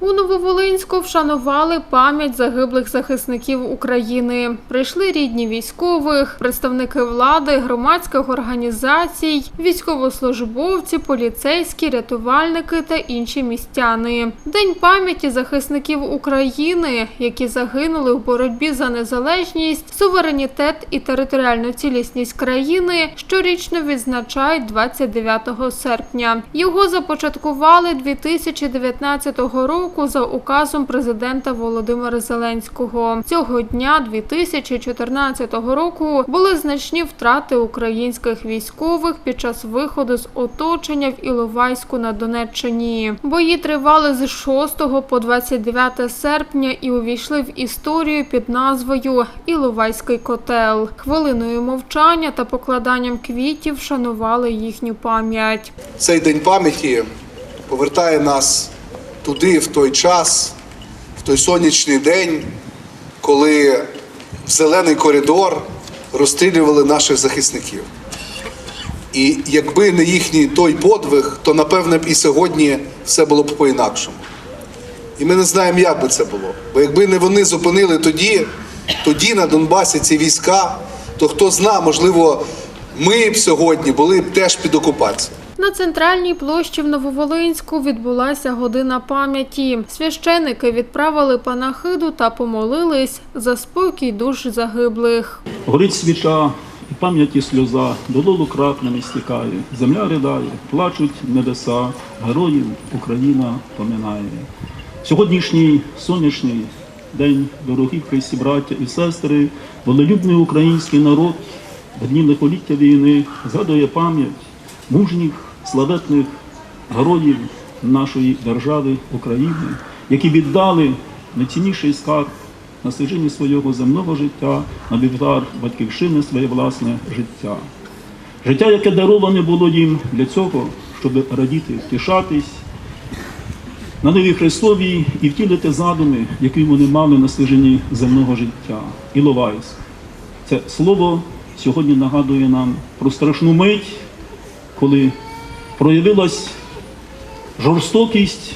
У Нововолинську вшанували пам'ять загиблих захисників України. Прийшли рідні військових, представники влади, громадських організацій, військовослужбовці, поліцейські, рятувальники та інші містяни. День пам'яті захисників України, які загинули в боротьбі за незалежність, суверенітет і територіальну цілісність країни, щорічно відзначають 29 серпня. Його започаткували 2019 року за указом президента Володимира Зеленського. Цього дня 2014 року були значні втрати українських військових під час виходу з оточення в Іловайську на Донеччині. Бої тривали з 6 по 29 серпня і увійшли в історію під назвою Іловайський котел. Хвилиною мовчання та покладанням квітів вшанували їхню пам'ять. Цей день пам'яті повертає нас туди, в той час, в той сонячний день, коли в зелений коридор розстрілювали наших захисників. І якби не їхній той подвиг, то напевне б і сьогодні все було б по-інакшому. І ми не знаємо, як би це було. Бо якби не вони зупинили тоді, тоді на Донбасі ці війська, то хто зна, можливо, ми б сьогодні були б теж під окупацією. На центральній площі в Нововолинську відбулася година пам'яті. Священики відправили панахиду та помолились за спокій душ загиблих. Горить свіча, і пам'яті сльоза, дололу краплями стікає, земля ридає, плачуть небеса, героїв Україна поминає. Сьогоднішній сонячний день, дорогі христі, браття і сестри, волелюбний український народ в дні лихоліття війни згадує пам'ять мужніх, славетних героїв нашої держави України, які віддали найцінніший скарб на стежині свого земного життя, на вівтар батьківщини своє власне життя. Життя, яке дароване було їм для цього, щоб радіти, втішатись на нові Христові і втілити задуми, які вони мали на стежині земного життя. Іловайськ. Це слово сьогодні нагадує нам про страшну мить, коли проявилась жорстокість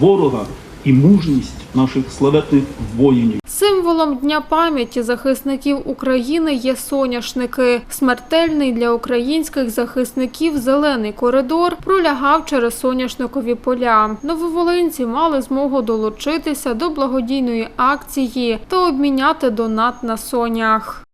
ворога і мужність наших славетних воїнів. Символом Дня пам'яті захисників України є соняшники. Смертельний для українських захисників зелений коридор пролягав через соняшникові поля. Нововолинці мали змогу долучитися до благодійної акції та обміняти донат на сонях.